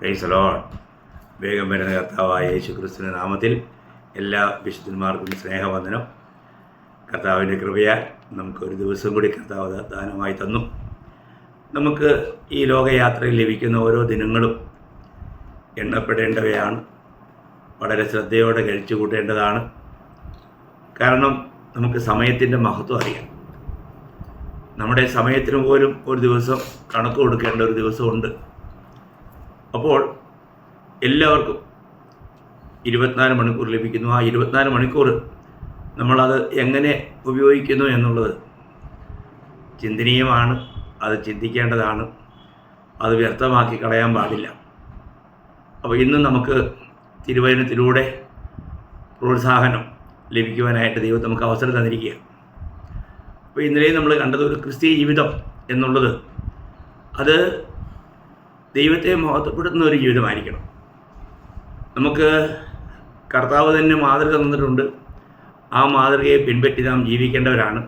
പ്രൈസലോൺ വേഗം വരുന്ന കർത്താവായ യേശു ക്രിസ്തുവിന്റെ നാമത്തിൽ എല്ലാ വിശുദ്ധന്മാർക്കും സ്നേഹവന്ദനം. കർത്താവിന്റെ കൃപയാൽ നമുക്ക് ഒരു ദിവസം കൂടി കർത്താവ് ദാനമായി തന്നു. നമുക്ക് ഈ ലോകയാത്രയിൽ ലഭിക്കുന്ന ഓരോ ദിനങ്ങളും എണ്ണപ്പെടേണ്ടവയാണ്. വളരെ ശ്രദ്ധയോടെ കഴിച്ചു കൂട്ടേണ്ടതാണ്. കാരണം നമുക്ക് സമയത്തിന്റെ മഹത്വം അറിയാം. നമ്മുടെ സമയത്തിന് പോലും ഒരു ദിവസം കണക്ക് കൊടുക്കേണ്ട ഒരു ദിവസമുണ്ട്. അപ്പോൾ എല്ലാവർക്കും ഇരുപത്തിനാല് മണിക്കൂർ ലഭിക്കുന്നു. ആ ഇരുപത്തിനാല് മണിക്കൂർ നമ്മളത് എങ്ങനെ ഉപയോഗിക്കുന്നു എന്നുള്ളത് ചിന്തനീയമാണ് അത് ചിന്തിക്കേണ്ടതാണ് അത് വ്യർത്ഥമാക്കി കളയാൻ പാടില്ല. അപ്പോൾ ഇന്ന് നമുക്ക് തിരുവചനത്തിലൂടെ പ്രോത്സാഹനം ലഭിക്കുവാനായിട്ട് ദൈവം നമുക്ക് അവസരം തന്നിരിക്കുക. അപ്പോൾ ഇന്നലെയും നമ്മൾ കണ്ടത് ഒരു ക്രിസ്തീയ ജീവിതം എന്നുള്ളത് അത് ദൈവത്തെ മഹത്വപ്പെടുത്തുന്ന ഒരു ജീവിതമായിരിക്കണം നമുക്ക് കർത്താവ് തന്നെ മാതൃക തന്നിട്ടുണ്ട്. ആ മാതൃകയെ പിൻപറ്റി നാം ജീവിക്കേണ്ടവരാണ്.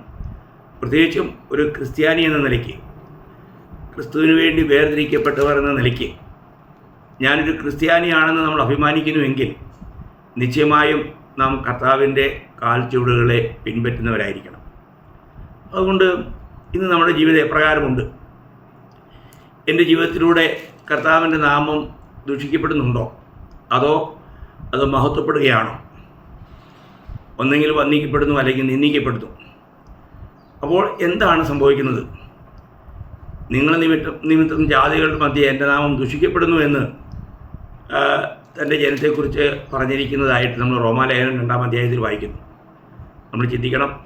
പ്രത്യേകിച്ചും ഒരു ക്രിസ്ത്യാനി എന്ന നിലയ്ക്ക് ക്രിസ്തുവിന് വേണ്ടി വേർതിരിക്കപ്പെട്ടവർ എന്ന നിലയ്ക്ക് ഞാനൊരു ക്രിസ്ത്യാനിയാണെന്ന് നമ്മൾ അഭിമാനിക്കുന്നുവെങ്കിൽ നിശ്ചയമായും നാം കർത്താവിന്റെ കാൽച്ചുവടുകളെ പിൻപറ്റുന്നവരായിരിക്കണം. അതുകൊണ്ട് ഇന്ന് നമ്മുടെ ജീവിതം എപ്രകാരമുണ്ട്? എന്റെ ജീവിതത്തിലൂടെ കർത്താവിന്റെ നാമം ദുഷിക്കപ്പെടുന്നുണ്ടോ? അതോ അത് മഹത്വപ്പെടുകയാണോ? ഒന്നെങ്കിൽ വന്ദിക്കപ്പെടുന്നു അല്ലെങ്കിൽ നിന്ദിക്കപ്പെടുന്നു. അപ്പോൾ എന്താണ് സംഭവിക്കുന്നത്? നിങ്ങൾ നിമിത്തം നിമിത്തം ജാതികളുടെ മധ്യേ എന്റെ നാമം ദുഷിക്കപ്പെടുന്നു എന്ന് തന്റെ ജനത്തെക്കുറിച്ച് പറഞ്ഞിരിക്കുന്നതായിട്ട് നമ്മൾ റോമാലേഖനം രണ്ടാം അധ്യായത്തിൽ വായിക്കുന്നു. നമ്മൾ ചിന്തിക്കണം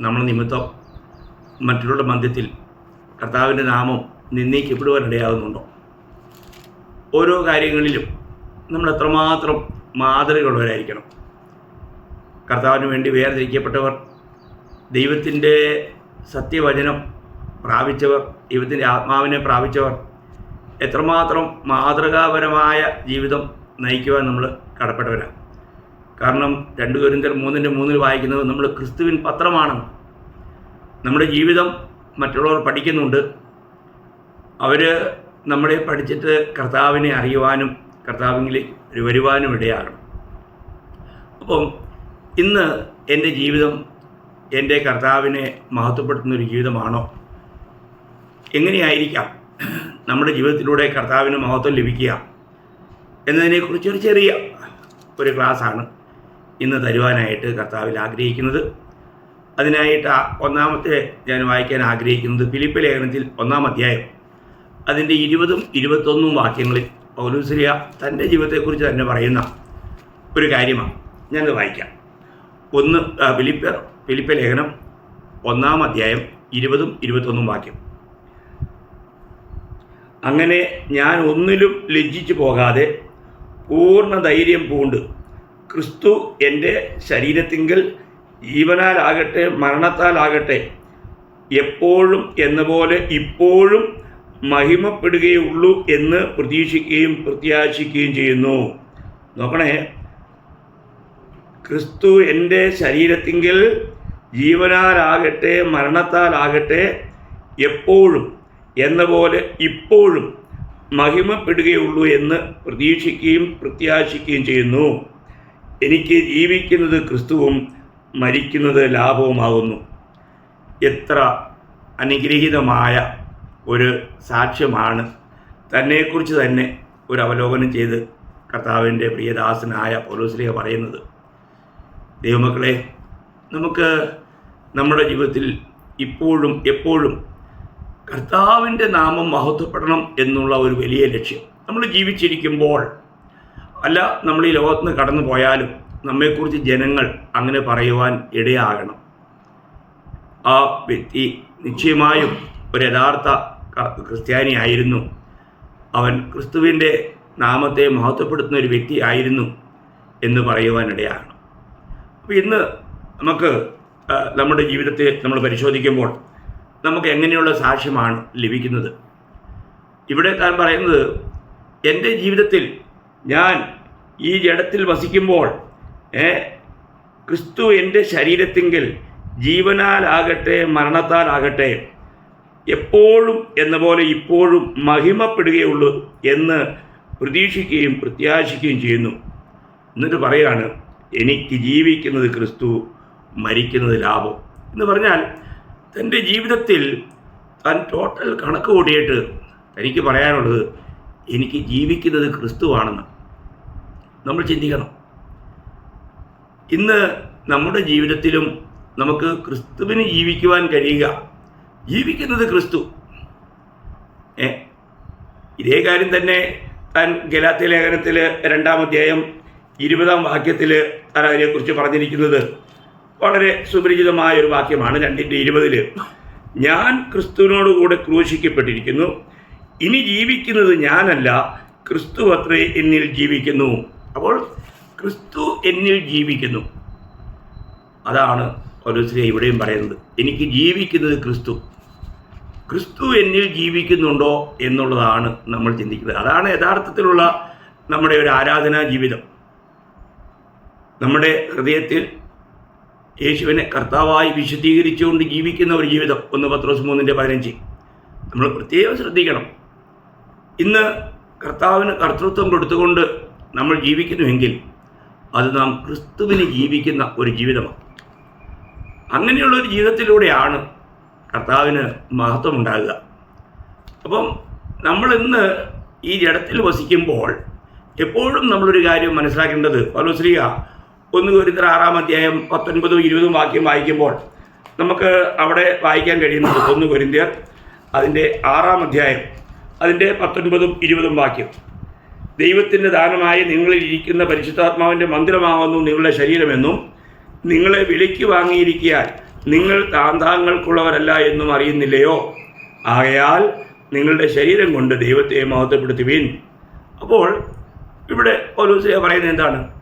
നമ്മൾ നിമിത്തം മറ്റുള്ള മധ്യത്തിൽ കർത്താവിന്റെ നാമം നിന്ദിക്കപ്പെടുവാനിടയാകുന്നുണ്ടോ ഓരോ കാര്യങ്ങളിലും നമ്മൾ എത്രമാത്രം മാതൃകയുള്ളവരായിരിക്കണം. കർത്താവിന് വേണ്ടി വേർതിരിക്കപ്പെട്ടവർ ദൈവത്തിന്റെ സത്യവചനം പ്രാപിച്ചവർ ദൈവത്തിന്റെ ആത്മാവിനെ പ്രാപിച്ചവർ എത്രമാത്രം മാതൃകാപരമായ ജീവിതം നയിക്കുവാൻ നമ്മൾ കടപ്പെട്ടവരാണ്. കാരണം രണ്ട് കുരിന്തർ മൂന്നിന്റെ മൂന്നിൽ വായിക്കുന്നത് നമ്മൾ ക്രിസ്തുവിൻ പത്രമാണെന്ന്. നമ്മുടെ ജീവിതം മറ്റുള്ളവർ പഠിക്കുന്നുണ്ട്. അവർ നമ്മളെ പഠിച്ചിട്ട് കർത്താവിനെ അറിയുവാനും കർത്താവിലേക്ക് വരുവാനും ഇടയാകണം. അപ്പം ഇന്ന് എന്റെ ജീവിതം എന്റെ കർത്താവിനെ മഹത്വപ്പെടുത്തുന്ന ഒരു ജീവിതമാണോ? എങ്ങനെയായിരിക്കാം നമ്മുടെ ജീവിതത്തിലൂടെ കർത്താവിന് മഹത്വം ലഭിക്കുക എന്നതിനെക്കുറിച്ച് ഒരു ചെറിയ ഒരു ക്ലാസ്സാണ് ഇന്ന് തരുവാനായിട്ട് കർത്താവിൽ ആഗ്രഹിക്കുന്നത്. അതിനായിട്ട് ഒന്നാമത്തെ ഞാൻ വായിക്കാൻ ആഗ്രഹിക്കുന്നത് ഫിലിപ്പ് ലേഖനത്തിൽ ഒന്നാം അധ്യായം അതിന്റെ ഇരുപതും ഇരുപത്തൊന്നും വാക്യങ്ങളിൽ പൗലൂസ്ലിയ തന്റെ ജീവിതത്തെക്കുറിച്ച് തന്നെ പറയുന്ന ഒരു കാര്യമാണ്. ഞാനത് വായിക്കാം. ഒന്ന് ആ, ഫിലിപ്പർ ഫിലിപ്പ ലേഖനം ഒന്നാം അധ്യായം ഇരുപതും ഇരുപത്തൊന്നും വാക്യം. അങ്ങനെ ഞാൻ ഒന്നിലും ലജ്ജിച്ചു പോകാതെ പൂർണ ധൈര്യം പൂണ്ട് ക്രിസ്തു എന്റെ ശരീരത്തിങ്കിൽ ജീവനാലാകട്ടെ മരണത്താലാകട്ടെ എപ്പോഴും എന്ന പോലെ ഇപ്പോഴും മഹിമപ്പെടുകയുള്ളൂ എന്ന് പ്രതീക്ഷിക്കുകയും പ്രത്യാശിക്കുകയും ചെയ്യുന്നു. നോക്കണേ. ക്രിസ്തു എന്റെ ശരീരത്തിങ്കിൽ ജീവനാലാകട്ടെ മരണത്താലാകട്ടെ എപ്പോഴും എന്ന പോലെ ഇപ്പോഴും മഹിമപ്പെടുകയുള്ളൂ എന്ന് പ്രതീക്ഷിക്കുകയും പ്രത്യാശിക്കുകയും ചെയ്യുന്നു. എനിക്ക് ജീവിക്കുന്നത് ക്രിസ്തുവും മരിക്കുന്നത് ലാഭവുമാകുന്നു. എത്ര അനുഗ്രഹീതമായ ഒരു സാക്ഷ്യമാണ്. തന്നെക്കുറിച്ച് തന്നെ ഒരു അവലോകനം ചെയ്ത് കർത്താവിന്റെ പ്രിയദാസനായ പൗലോസ്ലിഹ പറയുന്നത്. ദൈവമക്കളെ നമുക്ക് നമ്മുടെ ജീവിതത്തിൽ ഇപ്പോഴും എപ്പോഴും കർത്താവിന്റെ നാമം മഹത്വപ്പെടണം എന്നുള്ള ഒരു വലിയ ലക്ഷ്യം. നമ്മൾ ജീവിച്ചിരിക്കുമ്പോൾ അല്ല നമ്മൾ ഈ ലോകത്ത് നിന്ന് കടന്നു പോയാലും നമ്മെക്കുറിച്ച് ജനങ്ങൾ അങ്ങനെ പറയുവാൻ ഇടയാകണം. ആ വ്യക്തി നിശ്ചയമായും ഒരു യഥാർത്ഥ ക്രിസ്ത്യാനിയായിരുന്നു. അവൻ ക്രിസ്തുവിന്റെ നാമത്തെ മഹത്വപ്പെടുത്തുന്ന ഒരു വ്യക്തി ആയിരുന്നു എന്ന് പറയുവാനിടയാണ് അപ്പോൾ ഇന്ന് നമുക്ക് നമ്മുടെ ജീവിതത്തെ നമ്മൾ പരിശോധിക്കുമ്പോൾ നമുക്ക് എങ്ങനെയുള്ള സാക്ഷ്യമാണ് ലഭിക്കുന്നത്? ഇവിടെ താൻ പറയുന്നത് എന്റെ ജീവിതത്തിൽ ഞാൻ ഈ ജഡത്തിൽ വസിക്കുമ്പോൾ ക്രിസ്തു എന്റെ ശരീരത്തിങ്കിൽ ജീവനാലാകട്ടെ മരണത്താലാകട്ടെ എപ്പോഴും എന്ന പോലെ ഇപ്പോഴും മഹിമപ്പെടുകയുള്ളൂ എന്ന് പ്രതീക്ഷിക്കുകയും പ്രത്യാശിക്കുകയും ചെയ്യുന്നു. എന്നിട്ട് പറയാണ് എനിക്ക് ജീവിക്കുന്നത് ക്രിസ്തു മരിക്കുന്നത് ലാഭം. എന്ന് പറഞ്ഞാൽ തന്റെ ജീവിതത്തിൽ താൻ ടോട്ടൽ കണക്ക് കൂട്ടിയിട്ട് തനിക്ക് പറയാനുള്ളത് എനിക്ക് ജീവിക്കുന്നത് ക്രിസ്തുവാണെന്ന് നമ്മൾ ചിന്തിക്കണം. ഇന്ന് നമ്മുടെ ജീവിതത്തിലും നമുക്ക് ക്രിസ്തുവിന് ജീവിക്കുവാൻ കഴിയുക ജീവിക്കുന്നത് ക്രിസ്തു. ഏ? ഇതേ കാര്യം തന്നെ താൻ ഗലാത്തി ലേഖനത്തിൽ രണ്ടാം അധ്യായം ഇരുപതാം വാക്യത്തിൽ താൻ അതിനെക്കുറിച്ച് പറഞ്ഞിരിക്കുന്നത് വളരെ സുപരിചിതമായ ഒരു വാക്യമാണ് രണ്ടിന്റെ ഇരുപതിൽ ഞാൻ ക്രിസ്തുവിനോടുകൂടെ ക്രൂശിക്കപ്പെട്ടിരിക്കുന്നു. ഇനി ജീവിക്കുന്നത് ഞാനല്ല ക്രിസ്തു അത്രേ എന്നിൽ ജീവിക്കുന്നു. അപ്പോൾ ക്രിസ്തു എന്നിൽ ജീവിക്കുന്നു. അതാണ് പൗലോസ്ലീഹ ഇവിടെയും പറയുന്നത്. എനിക്ക് ജീവിക്കുന്നത് ക്രിസ്തു. ക്രിസ്തു എന്നിൽ ജീവിക്കുന്നുണ്ടോ എന്നുള്ളതാണ് നമ്മൾ ചിന്തിക്കുന്നത്. അതാണ് യഥാർത്ഥത്തിലുള്ള നമ്മുടെ ഒരു ആരാധനാ ജീവിതം. നമ്മുടെ ഹൃദയത്തിൽ യേശുവിനെ കർത്താവായി വിശദീകരിച്ചുകൊണ്ട് ജീവിക്കുന്ന ഒരു ജീവിതം. ഒന്ന് പത്രോസ് മൂന്നിന്റെ പതിനഞ്ച്. നമ്മൾ പ്രത്യേകം ശ്രദ്ധിക്കണം. ഇന്ന് കർത്താവിന് കർത്തൃത്വം കൊടുത്തുകൊണ്ട് നമ്മൾ ജീവിക്കുന്നുവെങ്കിൽ അത് നാം ക്രിസ്തുവിന് ജീവിക്കുന്ന ഒരു ജീവിതമാണ്. അങ്ങനെയുള്ള ഒരു ജീവിതത്തിലൂടെയാണ് കർത്താവിന് മഹത്വം ഉണ്ടാകുക അപ്പം നമ്മൾ ഇന്ന് ഈ ജഡത്തിൽ വസിക്കുമ്പോൾ എപ്പോഴും നമ്മളൊരു കാര്യം മനസ്സിലാക്കേണ്ടത് പൗലോശ്രീക ഒന്ന് ഒരുത്തര ആറാം അധ്യായം പത്തൊൻപതും ഇരുപതും വാക്യം വായിക്കുമ്പോൾ നമുക്ക് അവിടെ വായിക്കാൻ കഴിയുന്നത് ഒന്ന് കൊരിന്ത്യർ അതിന്റെ ആറാം അധ്യായം അതിന്റെ പത്തൊൻപതും ഇരുപതും വാക്യം. ദൈവത്തിന്റെ ദാനമായി നിങ്ങളിൽ ഇരിക്കുന്ന പരിശുദ്ധാത്മാവിന്റെ മന്ദിരമാകുന്നു നിങ്ങളുടെ ശരീരമെന്നും നിങ്ങളെ വിലയ്ക്ക് വാങ്ങിയിരിക്കാൻ നിങ്ങൾ താന്താങ്ങൾക്കുള്ളവരല്ല എന്നും അറിയുന്നില്ലയോ? ആകയാൽ നിങ്ങളുടെ ശരീരം കൊണ്ട് ദൈവത്തെ മഹത്വപ്പെടുത്തുവീൻ. അപ്പോൾ ഇവിടെ പൗലോസിയ പറയുന്നത് എന്താണ്?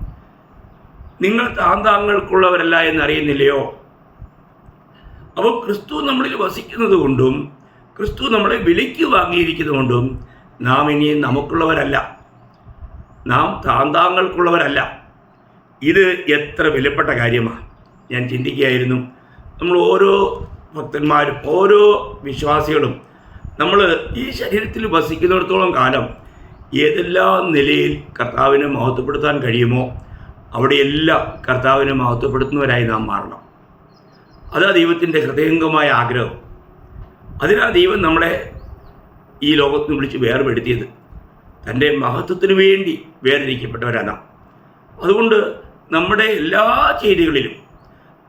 നിങ്ങൾ താന്താങ്ങൾക്കുള്ളവരല്ല എന്ന് അറിയുന്നില്ലയോ അപ്പോൾ ക്രിസ്തു നമ്മളിൽ വസിക്കുന്നത് കൊണ്ടും ക്രിസ്തു നമ്മളെ വിലയ്ക്ക് വാങ്ങിയിരിക്കുന്നതുകൊണ്ടും നാം ഇനി നമുക്കുള്ളവരല്ല. നാം താന്താങ്ങൾക്കുള്ളവരല്ല. ഇത് എത്ര വിലപ്പെട്ട കാര്യമാണ് ഞാൻ ചിന്തിക്കുകയായിരുന്നു. നമ്മൾ ഓരോ ഭക്തന്മാരും ഓരോ വിശ്വാസികളും നമ്മൾ ഈ ശരീരത്തിൽ വസിക്കുന്നിടത്തോളം കാലം ഏതെല്ലാം നിലയിൽ കർത്താവിനെ മഹത്വപ്പെടുത്താൻ കഴിയുമോ അവിടെയെല്ലാം കർത്താവിനെ മഹത്വപ്പെടുത്തുന്നവരായി നാം മാറണം. അതാ ദൈവത്തിന്റെ ഹൃദയംഗമായ ആഗ്രഹം. അതിനാ ദൈവം നമ്മളെ ഈ ലോകത്ത് വിളിച്ച് വേർപെടുത്തിയത്. തന്റെ മഹത്വത്തിന് വേണ്ടി വേർതിരിക്കപ്പെട്ടവരാണ് അതുകൊണ്ട് നമ്മുടെ എല്ലാ ചെയ്തികളിലും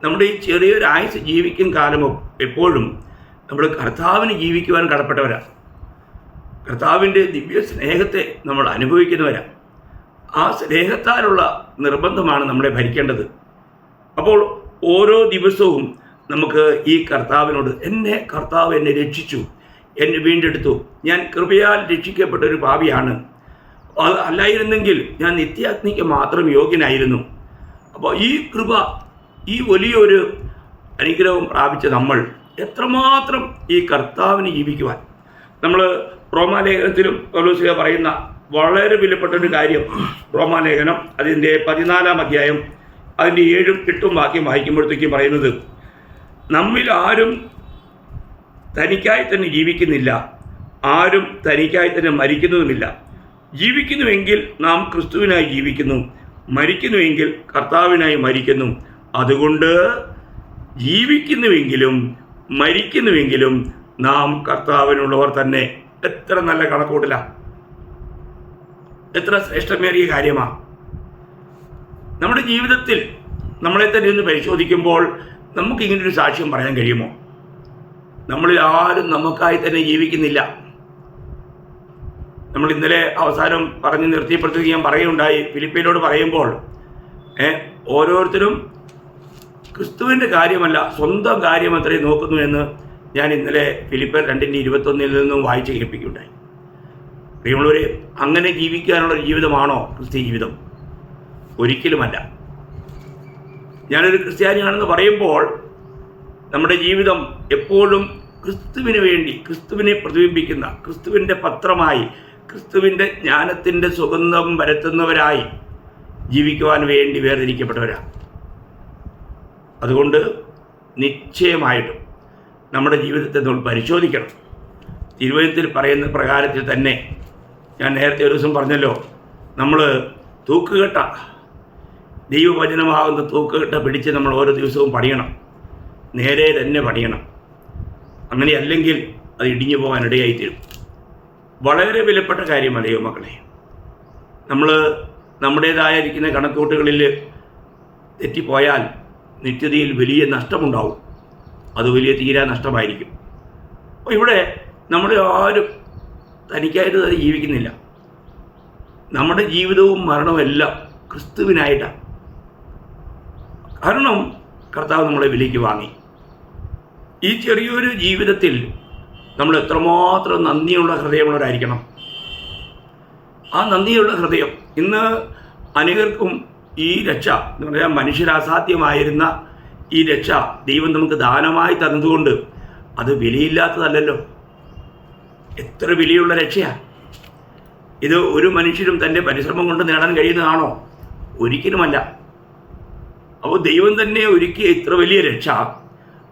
നമ്മുടെ ഈ ചെറിയൊരു ആയുസ് ജീവിക്കും കാലമോ എപ്പോഴും നമ്മൾ കർത്താവിന് ജീവിക്കുവാൻ കടപ്പെട്ടവരാണ് കർത്താവിന്റെ ദിവ്യ സ്നേഹത്തെ നമ്മൾ അനുഭവിക്കുന്നവരാണ് ആ സ്നേഹത്താലുള്ള നിർബന്ധമാണ് നമ്മളെ ഭരിക്കേണ്ടത്. അപ്പോൾ ഓരോ ദിവസവും നമുക്ക് ഈ കർത്താവിനോട് എന്നെ കർത്താവ് എന്നെ രക്ഷിച്ചു എന്നെ വീണ്ടെടുത്തു. ഞാൻ കൃപയാൽ രക്ഷിക്കപ്പെട്ട ഒരു അത് അല്ലായിരുന്നെങ്കിൽ ഞാൻ നിത്യാഗ്നിക്ക് മാത്രം യോഗ്യനായിരുന്നു. അപ്പോൾ ഈ കൃപ ഈ വലിയൊരു അനുഗ്രഹം പ്രാപിച്ച നമ്മൾ എത്രമാത്രം ഈ കർത്താവിനെ ജീവിക്കുവാൻ. നമ്മൾ റോമാലേഖനത്തിലും പൗലോസിക പറയുന്ന വളരെ വിലപ്പെട്ട ഒരു കാര്യം. റോമാലേഖനം അതിന്റെ പതിനാലാം അധ്യായം അതിന്റെ ഏഴും എട്ടും വാക്യം വായിക്കുമ്പോഴത്തേക്കും പറയുന്നത് നമ്മിൽ ആരും തനിക്കായി തന്നെ ജീവിക്കുന്നില്ല. ആരും തനിക്കായി തന്നെ മരിക്കുന്നതുമില്ല. ജീവിക്കുന്നുവെങ്കിൽ നാം ക്രിസ്തുവിനായി ജീവിക്കുന്നു. മരിക്കുന്നുവെങ്കിൽ കർത്താവിനായി മരിക്കുന്നു. അതുകൊണ്ട് ജീവിക്കുന്നുവെങ്കിലും മരിക്കുന്നുവെങ്കിലും നാം കർത്താവിനുള്ളവർ തന്നെ എത്ര നല്ല കണക്കൂട്ടില്ല എത്ര ശ്രേഷ്ഠമേറിയ കാര്യമാണ് നമ്മുടെ ജീവിതത്തിൽ നമ്മളെ തന്നെ ഒന്ന് പരിശോധിക്കുമ്പോൾ നമുക്ക് ഇങ്ങനൊരു സാക്ഷ്യം പറയാൻ കഴിയുമോ? നമ്മളിൽ ആരും നമുക്കായി തന്നെ ജീവിക്കുന്നില്ല. നമ്മൾ ഇന്നലെ അവസാനം പറഞ്ഞ് നിർത്തിയപ്പോഴത്തേക്ക് ഞാൻ പറയുണ്ടായി ഫിലിപ്പീനോട് പറയുമ്പോൾ ഓരോരുത്തരും ക്രിസ്തുവിന്റെ കാര്യമല്ല സ്വന്തം കാര്യം അത്രയും നോക്കുന്നു എന്ന് ഞാൻ ഇന്നലെ ഫിലിപ്പർ രണ്ടിന്റെ ഇരുപത്തൊന്നിൽ നിന്നും വായിച്ച് കേൾപ്പിക്കുകയുണ്ടായി. പ്രിയമുള്ളവരെ അങ്ങനെ ജീവിക്കാനുള്ള ജീവിതമാണോ ക്രിസ്ത്യ ജീവിതം? ഒരിക്കലുമല്ല. ഞാനൊരു ക്രിസ്ത്യാനിയാണെന്ന് പറയുമ്പോൾ നമ്മുടെ ജീവിതം എപ്പോഴും ക്രിസ്തുവിന് വേണ്ടി ക്രിസ്തുവിനെ പ്രതിബിംബിക്കുന്ന ക്രിസ്തുവിന്റെ പത്രമായി ക്രിസ്തുവിന്റെ ജ്ഞാനത്തിന്റെ സുഗന്ധം വരുത്തുന്നവരായി ജീവിക്കുവാൻ വേണ്ടി വേർതിരിക്കപ്പെട്ടവരാണ്. അതുകൊണ്ട് നിശ്ചയമായിട്ടും നമ്മുടെ ജീവിതത്തെ നമ്മൾ പരിശോധിക്കണം. തിരുവനന്തപുരത്തിൽ പറയുന്ന പ്രകാരത്തിൽ തന്നെ ഞാൻ നേരത്തെ ഒരു ദിവസം പറഞ്ഞല്ലോ നമ്മൾ തൂക്കുകെട്ട ദൈവവചനമാകുന്ന തൂക്കുകെട്ട പിടിച്ച് നമ്മൾ ഓരോ ദിവസവും പണിയണം. നേരെ തന്നെ പണിയണം. അങ്ങനെയല്ലെങ്കിൽ അത് ഇടിഞ്ഞു പോകാൻ ഇടയായിത്തീരും. വളരെ വിലപ്പെട്ട കാര്യമല്ല ദൈവമക്കളെ നമ്മൾ നമ്മുടേതായിരിക്കുന്ന കണക്കൂട്ടുകളിൽ തെറ്റിപ്പോയാൽ നിത്യതയിൽ വലിയ നഷ്ടമുണ്ടാവും. അത് വലിയ തീരാ നഷ്ടമായിരിക്കും. അപ്പോൾ ഇവിടെ നമ്മൾ ആരും തനിക്കായിട്ട് അത് ജീവിക്കുന്നില്ല. നമ്മുടെ ജീവിതവും മരണവും എല്ലാം ക്രിസ്തുവിനായിട്ടാണ്. കാരണം കർത്താവ് നമ്മളെ വിലയ്ക്ക് വാങ്ങി. ഈ ചെറിയൊരു ജീവിതത്തിൽ നമ്മൾ എത്രമാത്രം നന്ദിയുള്ള ഹൃദയമുള്ളവരായിരിക്കണം. ആ നന്ദിയുള്ള ഹൃദയം ഇന്ന് അനേകർക്കും ഈ രക്ഷ എന്ന് പറഞ്ഞാൽ മനുഷ്യരാസാധ്യമായിരുന്ന ഈ രക്ഷ ദൈവം നമുക്ക് ദാനമായി തന്നതുകൊണ്ട് അത് വിലയില്ലാത്തതല്ലല്ലോ. എത്ര വിലയുള്ള രക്ഷയാണ് ഇത് ഒരു മനുഷ്യരും തന്റെ പരിശ്രമം കൊണ്ട് നേടാൻ കഴിയുന്നതാണോ? ഒരിക്കലുമല്ല. അപ്പോൾ ദൈവം തന്നെ ഒരുക്കിയ ഇത്ര വലിയ രക്ഷ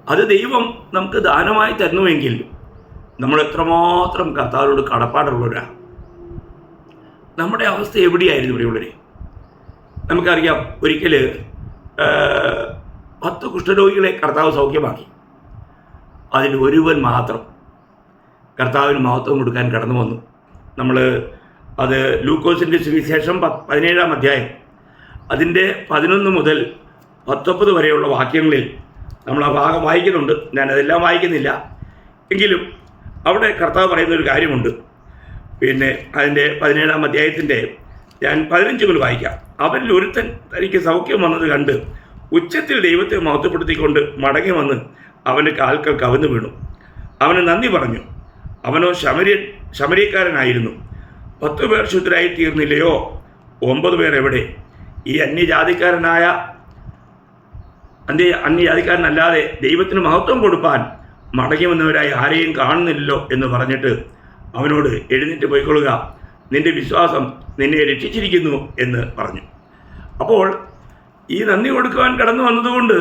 അത് ദൈവം നമുക്ക് ദാനമായി തരുന്നുവെങ്കിൽ നമ്മൾ എത്രമാത്രം കർത്താവിനോട് കടപ്പാടുള്ളവരാണ് നമ്മുടെ അവസ്ഥ എവിടെയായിരുന്നു പ്രിയമുള്ളവരെ? നമുക്കറിയാം ഒരിക്കൽ പത്ത് കുഷ്ഠരോഗികളെ കർത്താവ് സൗഖ്യമാക്കി. അതിൽ ഒരുവൻ മാത്രം കർത്താവിന് മഹത്വം കൊടുക്കാൻ കടന്നു വന്നു. നമ്മൾ അത് ലൂക്കോസിന്റെ സുവിശേഷം പതിനേഴാം അധ്യായം അതിന്റെ പതിനൊന്ന് മുതൽ പത്തൊമ്പത് വരെയുള്ള വാക്യങ്ങളിൽ നമ്മൾ ആ ഭാഗം വായിക്കുന്നുണ്ട്. ഞാനതെല്ലാം വായിക്കുന്നില്ല. എങ്കിലും അവിടെ കർത്താവ് പറയുന്ന ഒരു കാര്യമുണ്ട്. പിന്നെ അതിന്റെ പതിനേഴാം അധ്യായത്തിന്റെ ഞാൻ പതിനഞ്ച് മുതൽ വായിക്കാം. അവരിൽ ഒരുത്തൻ തനിക്ക് സൗഖ്യം വന്നത് കണ്ട് ഉച്ചത്തിൽ ദൈവത്തെ മഹത്വപ്പെടുത്തിക്കൊണ്ട് മടങ്ങി വന്ന് അവന്റെ കാൽക്കൽ കവിന്നു വീണു. അവന് നന്ദി പറഞ്ഞു. അവനോ ശമരി ശമരിക്കാരനായിരുന്നു പത്ത് പേർ ശുദ്ധരായി തീർന്നില്ലയോ? ഒമ്പത് പേർ എവിടെ? ഈ അന്യജാതിക്കാരനായ അന്യ അന്യജാതിക്കാരനല്ലാതെ ദൈവത്തിന് മഹത്വം കൊടുപ്പാൻ മടങ്ങി വന്നവരായി ആരെയും കാണുന്നില്ലല്ലോ എന്ന് പറഞ്ഞിട്ട് അവനോട് എഴുന്നേറ്റ് പോയിക്കൊള്ളുക. നിന്റെ വിശ്വാസം നിന്നെ രക്ഷിച്ചിരിക്കുന്നു എന്ന് പറഞ്ഞു. അപ്പോൾ ഈ നന്ദി കൊടുക്കുവാൻ കടന്നു വന്നതുകൊണ്ട്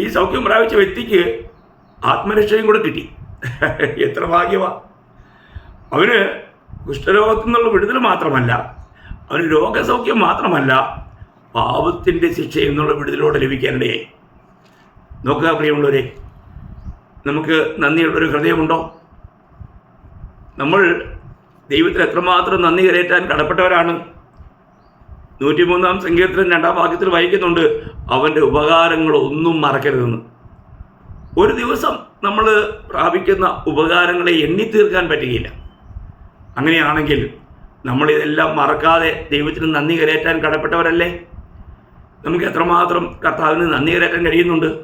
ഈ സൗഖ്യം പ്രാപിച്ച വ്യക്തിക്ക് ആത്മരക്ഷയും കൂടെ കിട്ടി. എത്ര ഭാഗ്യമാ അവന് കുഷ്ഠരോഗത്തിൽ നിന്നുള്ള വിടുതൽ മാത്രമല്ല അവന് രോഗസൗഖ്യം മാത്രമല്ല പാപത്തിന്റെ ശിക്ഷയിൽ നിന്നുള്ള വിടുതലോടെ ലഭിക്കാനിടയായി. നോക്കുക പ്രിയമുള്ളവരെ നമുക്ക് നന്ദിയുള്ളൊരു ഹൃദയമുണ്ടോ? നമ്മൾ ദൈവത്തിന് എത്രമാത്രം നന്ദി കരയറ്റാൻ കടപ്പെട്ടവരാണ്. നൂറ്റിമൂന്നാം സങ്കീർത്തനം രണ്ടാം വാക്യത്തിൽ വായിക്കുന്നുണ്ട് അവന്റെ ഉപകാരങ്ങൾ ഒന്നും മറക്കരുതെന്ന്. ഒരു ദിവസം നമ്മൾ പ്രാപിക്കുന്ന ഉപകാരങ്ങളെ എണ്ണി തീർക്കാൻ പറ്റുകയില്ല. അങ്ങനെയാണെങ്കിൽ നമ്മൾ ഇതെല്ലാം മറക്കാതെ ദൈവത്തിന് നന്ദി കരയറ്റാൻ കടപ്പെട്ടവരല്ലേ? നമുക്ക് എത്രമാത്രം കർത്താവിന് നന്ദി കരയറ്റാൻ കഴിയുന്നുണ്ട്?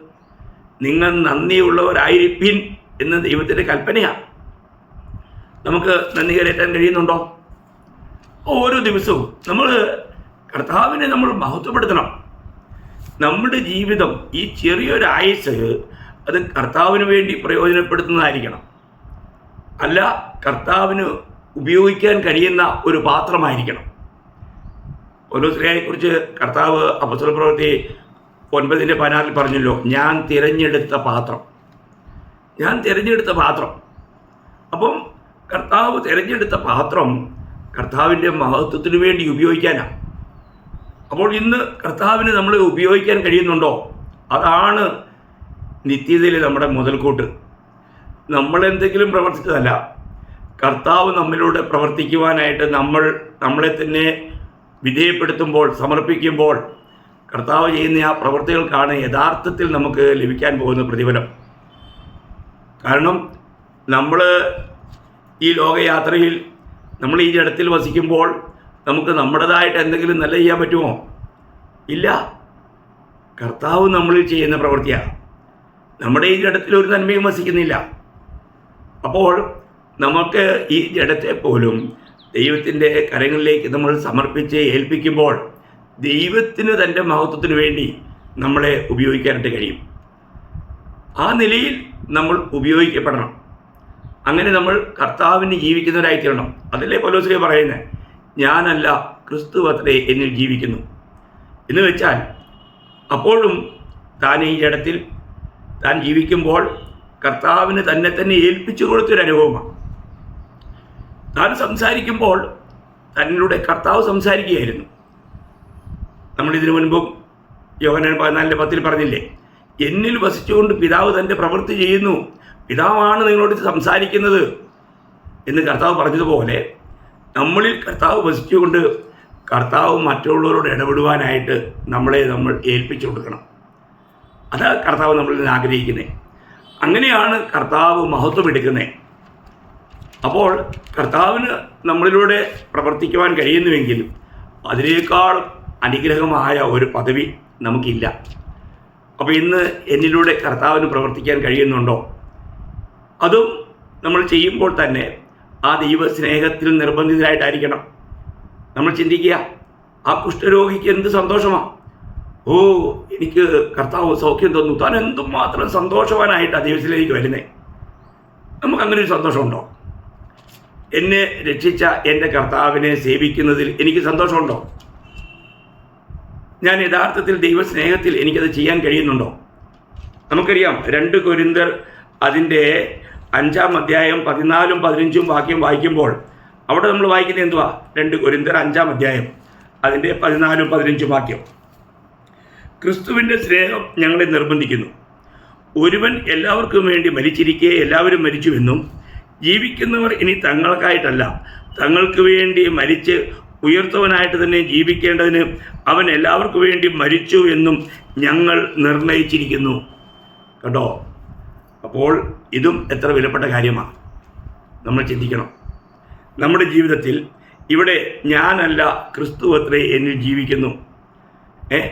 നിങ്ങൾ നന്ദിയുള്ളവരായിരിപ്പിൻ എന്ന് ദൈവത്തിന്റെ കൽപ്പനയാണ് നമുക്ക് നന്ദി കരയറ്റാൻ കഴിയുന്നുണ്ടോ? ഓരോ ദിവസവും നമ്മൾ കർത്താവിനെ നമ്മൾ മഹത്വപ്പെടുത്തണം. നമ്മുടെ ജീവിതം ഈ ചെറിയൊരു ആയുസ് അത് കർത്താവിന് വേണ്ടി പ്രയോജനപ്പെടുത്തുന്നതായിരിക്കണം. അല്ല കർത്താവിന് ഉപയോഗിക്കാൻ കഴിയുന്ന ഒരു പാത്രമായിരിക്കണം. കുറിച്ച് കർത്താവ് അപ്പസ്വല പ്രവൃത്തി ഒൻപതിന്റെ പതിനാറിൽ പറഞ്ഞല്ലോ ഞാൻ തിരഞ്ഞെടുത്ത പാത്രം. ഞാൻ തിരഞ്ഞെടുത്ത പാത്രം. അപ്പം കർത്താവ് തിരഞ്ഞെടുത്ത പാത്രം കർത്താവിന്റെ മഹത്വത്തിനു വേണ്ടി ഉപയോഗിക്കാനാണ് അപ്പോൾ ഇന്ന് കർത്താവിന് നമ്മൾ ഉപയോഗിക്കാൻ കഴിയുന്നുണ്ടോ? അതാണ് നിത്യതയിൽ നമ്മുടെ മുതൽക്കൂട്ട്. നമ്മളെന്തെങ്കിലും പ്രവർത്തിച്ചതല്ല. കർത്താവ് നമ്മിലൂടെ പ്രവർത്തിക്കുവാനായിട്ട് നമ്മൾ നമ്മളെ തന്നെ വിധേയപ്പെടുത്തുമ്പോൾ സമർപ്പിക്കുമ്പോൾ കർത്താവ് ചെയ്യുന്ന ആ പ്രവൃത്തികൾക്കാണ് യഥാർത്ഥത്തിൽ നമുക്ക് ലഭിക്കാൻ പോകുന്ന പ്രതിഫലം. കാരണം നമ്മൾ ഈ ലോകയാത്രയിൽ നമ്മൾ ഈ ജഡത്തിൽ വസിക്കുമ്പോൾ നമുക്ക് നമ്മുടേതായിട്ട് എന്തെങ്കിലും നല്ല ചെയ്യാൻ പറ്റുമോ? ഇല്ല. കർത്താവ് നമ്മളിൽ ചെയ്യുന്ന പ്രവൃത്തിയാണ് നമ്മുടെ ഈ ജഡത്തിൽ ഒരു നന്മയും വസിക്കുന്നില്ല. അപ്പോൾ നമുക്ക് ഈ ജഡത്തെ പോലും ദൈവത്തിന്റെ കരങ്ങളിലേക്ക് നമ്മൾ സമർപ്പിച്ച് ഏൽപ്പിക്കുമ്പോൾ ദൈവത്തിന് തന്റെ മഹത്വത്തിന് വേണ്ടി നമ്മളെ ഉപയോഗിക്കാനായിട്ട് കഴിയും. ആ നിലയിൽ നമ്മൾ ഉപയോഗിക്കപ്പെടണം. അങ്ങനെ നമ്മൾ കർത്താവിന് ജീവിക്കുന്നവരായി തീരണം അതല്ലേ പലോസിലെ പറയുന്നത് ഞാനല്ല ക്രിസ്തു അത്രേ എന്നിൽ ജീവിക്കുന്നു. എന്ന് വെച്ചാൽ അപ്പോഴും താൻ ഈ ഇടത്തിൽ താൻ ജീവിക്കുമ്പോൾ കർത്താവിന് തന്നെ തന്നെ ഏൽപ്പിച്ചു കൊടുത്തൊരു അനുഭവമാണ്. താൻ സംസാരിക്കുമ്പോൾ തന്നിലൂടെ കർത്താവ് സംസാരിക്കുകയായിരുന്നു. നമ്മൾ ഇതിനു മുൻപും യോഹനാൻ പതിനാലിന്റെ പത്തിൽ പറഞ്ഞില്ലേ എന്നിൽ വസിച്ചുകൊണ്ട് പിതാവ് തന്റെ പ്രവൃത്തി ചെയ്യുന്നു. പിതാവാണ് നിങ്ങളോട് സംസാരിക്കുന്നത് എന്ന് കർത്താവ് പറഞ്ഞതുപോലെ നമ്മളിൽ കർത്താവ് വസിച്ചുകൊണ്ട് കർത്താവ് മറ്റുള്ളവരോട് ഇടപെടുവാനായിട്ട് നമ്മളെ നമ്മൾ ഏൽപ്പിച്ചു കൊടുക്കണം. അതാ കർത്താവ് നമ്മളിൽ നിന്ന് ആഗ്രഹിക്കുന്നത് അങ്ങനെയാണ് കർത്താവ് മഹത്വം എടുക്കുന്നത് അപ്പോൾ കർത്താവിന് നമ്മളിലൂടെ പ്രവർത്തിക്കുവാൻ കഴിയുന്നുവെങ്കിൽ അതിനേക്കാൾ അനുഗ്രഹമായ ഒരു പദവി നമുക്കില്ല. അപ്പോൾ ഇന്ന് എന്നിലൂടെ കർത്താവിന് പ്രവർത്തിക്കാൻ കഴിയുന്നുണ്ടോ? അതും നമ്മൾ ചെയ്യുമ്പോൾ തന്നെ ആ ദൈവ സ്നേഹത്തിൽ നിർബന്ധിതരായിട്ടായിരിക്കണം. നമ്മൾ ചിന്തിക്കുക ആ കുഷ്ഠരോഗിക്ക് എന്ത് സന്തോഷമാണ് ഓ എനിക്ക് കർത്താവ് സൗഖ്യം തന്നു. താൻ എന്തുമാത്രം ആ ദൈവത്തിലേക്ക് വരുന്നത് നമുക്ക് അങ്ങനെ ഒരു സന്തോഷമുണ്ടോ? എന്നെ രക്ഷിച്ച എന്റെ കർത്താവിനെ സേവിക്കുന്നതിൽ എനിക്ക് സന്തോഷമുണ്ടോ? ഞാൻ യഥാർത്ഥത്തിൽ ദൈവസ്നേഹത്തിൽ എനിക്കത് ചെയ്യാൻ കഴിയുന്നുണ്ടോ? നമുക്കറിയാം രണ്ട് കൊരിന്തർ അതിന്റെ അഞ്ചാം അധ്യായം പതിനാലും പതിനഞ്ചും വാക്യം വായിക്കുമ്പോൾ അവിടെ നമ്മൾ വായിക്കുന്നത് എന്തുവാ? രണ്ട് ഗുരുന്തർ അഞ്ചാം അധ്യായം അതിന്റെ പതിനാലും പതിനഞ്ചും വാക്യം. ക്രിസ്തുവിന്റെ സ്നേഹം ഞങ്ങളെ നിർബന്ധിക്കുന്നു. ഒരുവൻ എല്ലാവർക്കും വേണ്ടി മരിച്ചിരിക്കെ എല്ലാവരും മരിച്ചുവെന്നും ജീവിക്കുന്നവർ ഇനി തങ്ങൾക്കായിട്ടല്ല തങ്ങൾക്ക് വേണ്ടി മരിച്ച് ഉയർത്തവനായിട്ട് തന്നെ ജീവിക്കേണ്ടതിന് അവൻ എല്ലാവർക്കും വേണ്ടി മരിച്ചു എന്നും ഞങ്ങൾ നിർണയിച്ചിരിക്കുന്നു. കേട്ടോ അപ്പോൾ ഇതും എത്ര വിലപ്പെട്ട കാര്യമാണ്. നമ്മൾ ചിന്തിക്കണം. നമ്മുടെ ജീവിതത്തിൽ ഇവിടെ ഞാനല്ല ക്രിസ്തു അത്രേ എന്നിൽ ജീവിക്കുന്നു. ഏ?